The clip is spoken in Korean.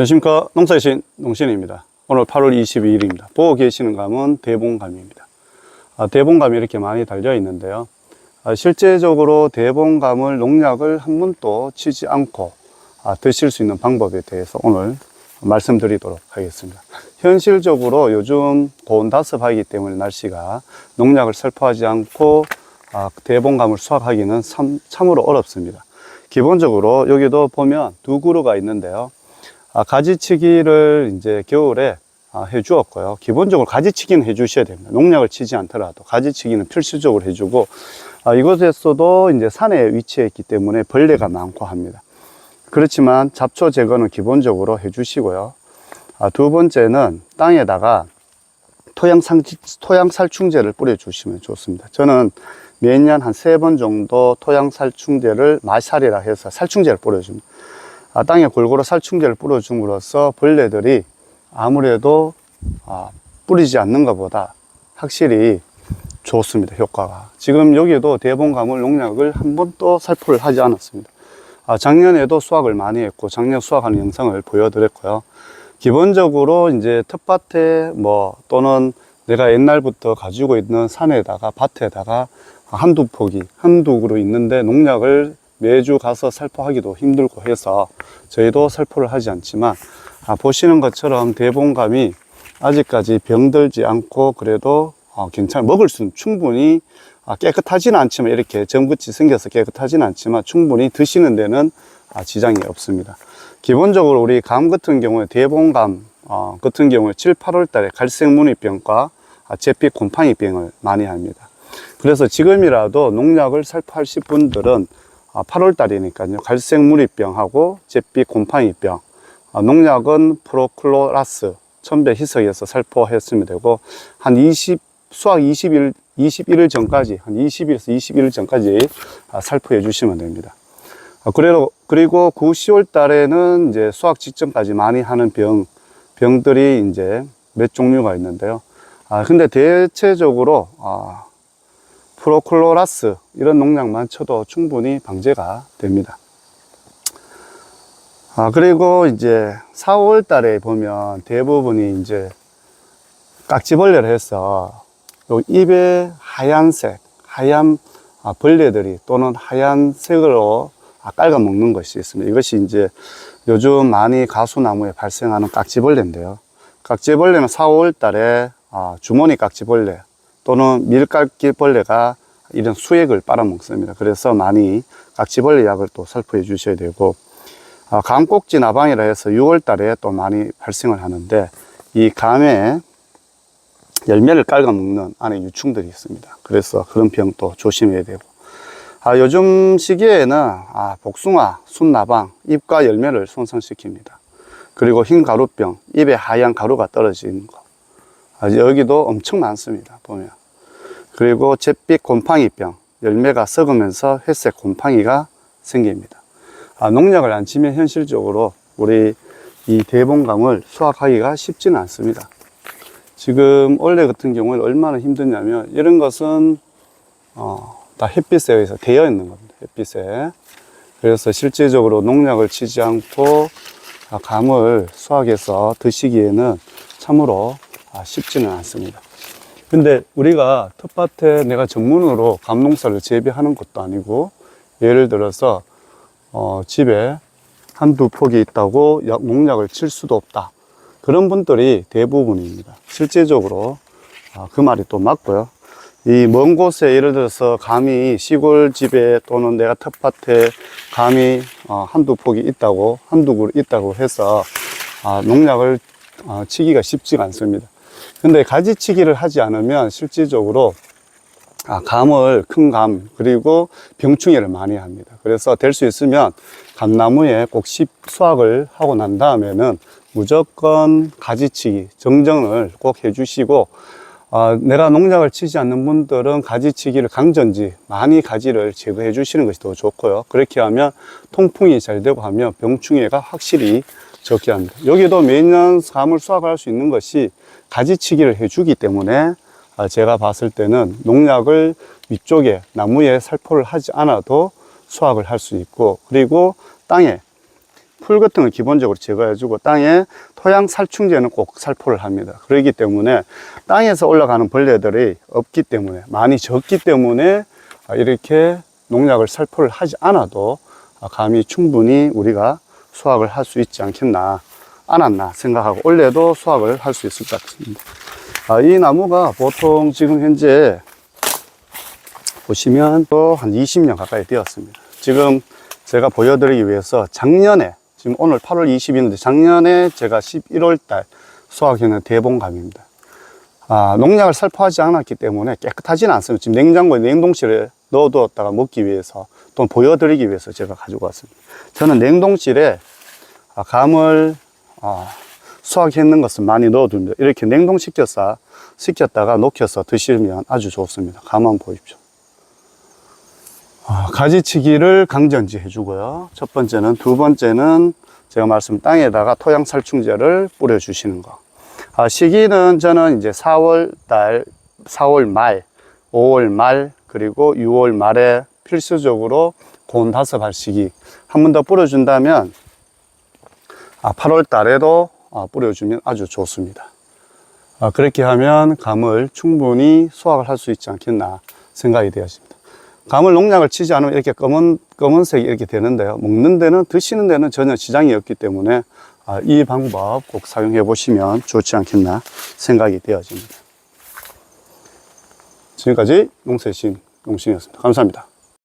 안녕하십니까. 농사이신 농신입니다. 오늘 8월 22일입니다. 보고 계시는 감은 대봉감입니다. 아, 대봉감이 이렇게 많이 달려 있는데요. 아, 실제적으로 대봉감을 농약을 한 번도 치지 않고 아, 드실 수 있는 방법에 대해서 오늘 말씀드리도록 하겠습니다. 현실적으로 요즘 고온다습하기 때문에 날씨가 농약을 살포하지 않고 아, 대봉감을 수확하기는 참, 참으로 어렵습니다. 기본적으로 여기도 보면 두 그루가 있는데요. 아, 가지치기를 이제 겨울에 아, 해 주었고요. 기본적으로 가지치기는 해 주셔야 됩니다. 농약을 치지 않더라도 가지치기는 필수적으로 해 주고, 아, 이곳에서도 이제 산에 위치해 있기 때문에 벌레가 많고 합니다. 그렇지만 잡초 제거는 기본적으로 해 주시고요. 아, 두 번째는 땅에다가 토양 상, 토양 살충제를 뿌려 주시면 좋습니다. 저는 매년 한 세 번 정도 토양 살충제를 마살이라 해서 살충제를 뿌려 줍니다. 아, 땅에 골고루 살충제를 뿌려줌으로써 벌레들이 아무래도 아, 뿌리지 않는 것보다 확실히 좋습니다 효과가. 지금 여기도 대봉감을 농약을 한 번도 살포를 하지 않았습니다. 아, 작년에도 수확을 많이 했고 작년 수확하는 영상을 보여드렸고요. 기본적으로 이제 텃밭에 뭐 또는 내가 옛날부터 가지고 있는 산에다가 밭에다가 한두 포기 한두 그루 있는데 농약을 매주 가서 살포하기도 힘들고 해서 저희도 살포를 하지 않지만 아, 보시는 것처럼 대봉감이 아직까지 병들지 않고 그래도 어, 괜찮아 먹을 수는 충분히 아, 깨끗하지는 않지만 이렇게 점끝이 생겨서 깨끗하지는 않지만 충분히 드시는 데는 아, 지장이 없습니다. 기본적으로 우리 감 같은 경우에 대봉감 어, 같은 경우에 7, 8월 달에 갈색 무늬병과 아, 잿빛 곰팡이병을 많이 합니다. 그래서 지금이라도 농약을 살포하실 분들은 8월 달이니까요. 갈색 무리병하고 잿빛 곰팡이병. 아, 농약은 프로클로라스, 천배 희석해서 살포했으면 되고, 한 20, 수확 20일, 21일 전까지, 한 20일에서 21일 전까지 아, 살포해 주시면 됩니다. 아, 그리고, 그리고 9, 10월 달에는 이제 수확 직전까지 많이 하는 병, 병들이 이제 몇 종류가 있는데요. 아, 근데 대체적으로, 아, 프로클로라스 이런 농약만 쳐도 충분히 방제가 됩니다. 아, 그리고 이제 4월 달에 보면 대부분이 이제 깍지벌레를 해서 요 입에 하얀색, 하얀 아, 벌레들이 또는 하얀색으로 아, 깔아 먹는 것이 있습니다. 이것이 이제 요즘 많이 가수나무에 발생하는 깍지벌레인데요. 깍지벌레는 4, 5월 달에 아, 주머니 깍지벌레 또는 밀깍지벌레가 이런 수액을 빨아먹습니다. 그래서 많이 깍지벌레 약을 또 살포해 주셔야 되고 아, 감꼭지 나방이라 해서 6월 달에 또 많이 발생을 하는데 이 감에 열매를 깔아먹는 안에 유충들이 있습니다. 그래서 그런 병도 조심해야 되고 아, 요즘 시기에는 아, 복숭아, 순나방, 잎과 열매를 손상시킵니다. 그리고 흰 가루병, 입에 하얀 가루가 떨어지는 거. 아, 여기도 엄청 많습니다. 보면. 그리고 잿빛 곰팡이병, 열매가 썩으면서 회색 곰팡이가 생깁니다. 아, 농약을 안 치면 현실적으로 우리 이 대봉감을 수확하기가 쉽지는 않습니다. 지금 원래 같은 경우에 얼마나 힘드냐면 이런 것은 어, 다 햇빛에 의해서 되어 있는 겁니다. 햇빛에. 그래서 실제적으로 농약을 치지 않고 아, 감을 수확해서 드시기에는 참으로 아, 쉽지는 않습니다. 근데 우리가 텃밭에 내가 전문으로 감농사를 재배하는 것도 아니고 예를 들어서 어, 집에 한두 폭이 있다고 약- 농약을 칠 수도 없다. 그런 분들이 대부분입니다. 실제적으로 아, 그 말이 또 맞고요. 이 먼 곳에 예를 들어서 감이 시골 집에 또는 내가 텃밭에 감이 어, 한두 폭이 있다고 한두 그루 있다고 해서 아, 농약을 어, 치기가 쉽지가 않습니다. 근데 가지치기를 하지 않으면 실질적으로 아, 감을 큰 감 그리고 병충해를 많이 합니다. 그래서 될 수 있으면 감나무에 꼭 십 수확을 하고 난 다음에는 무조건 가지치기 정정을 꼭 해주시고 아, 내가 농약을 치지 않는 분들은 가지치기를 강전지 많이 가지를 제거해 주시는 것이 더 좋고요. 그렇게 하면 통풍이 잘 되고 하면 병충해가 확실히 적게 합니다. 여기도 매년 감을 수확할 수 있는 것이 가지치기를 해주기 때문에 아, 제가 봤을 때는 농약을 위쪽에 나무에 살포를 하지 않아도 수확을 할 수 있고 그리고 땅에 풀 같은 걸 기본적으로 제거해주고 땅에 토양 살충제는 꼭 살포를 합니다. 그렇기 때문에 땅에서 올라가는 벌레들이 없기 때문에 많이 적기 때문에 아, 이렇게 농약을 살포를 하지 않아도 아, 감이 충분히 우리가 수확을 할 수 있지 않겠나 않았나 생각하고 올해도 수확을 할 수 있을 것 같습니다. 아, 이 나무가 보통 지금 현재 보시면 또 한 20년 가까이 되었습니다. 지금 제가 보여드리기 위해서 작년에 지금 오늘 8월 20일인데 작년에 제가 11월 달 수확했는 대봉감입니다. 아, 농약을 살포하지 않았기 때문에 깨끗하지는 않습니다. 지금 냉장고에 냉동실에 넣어두었다가 먹기 위해서 또는 보여드리기 위해서 제가 가지고 왔습니다. 저는 냉동실에 아, 감을 아, 수확했는 것을 많이 넣어둡니다. 이렇게 냉동시켜서 식혔다가 녹여서 드시면 아주 좋습니다. 감 한번 보십시오. 아, 가지치기를 강전지 해주고요. 첫 번째는, 두 번째는 제가 말씀 땅에다가 토양 살충제를 뿌려주시는 거. 아, 시기는 저는 이제 4월 달, 4월 말, 5월 말, 그리고 6월 말에 필수적으로 곤 다섯 할 시기 한 번 더 뿌려준다면 아, 8월 달에도 아, 뿌려주면 아주 좋습니다. 아, 그렇게 하면 감을 충분히 수확을 할 수 있지 않겠나 생각이 되었습니다. 감을 농약을 치지 않으면 이렇게 검은, 검은색이 이렇게 되는데요. 먹는 데는, 드시는 데는 전혀 지장이 없기 때문에 아, 이 방법 꼭 사용해 보시면 좋지 않겠나 생각이 되어집니다. 지금까지 농세신 농신이었습니다. 감사합니다.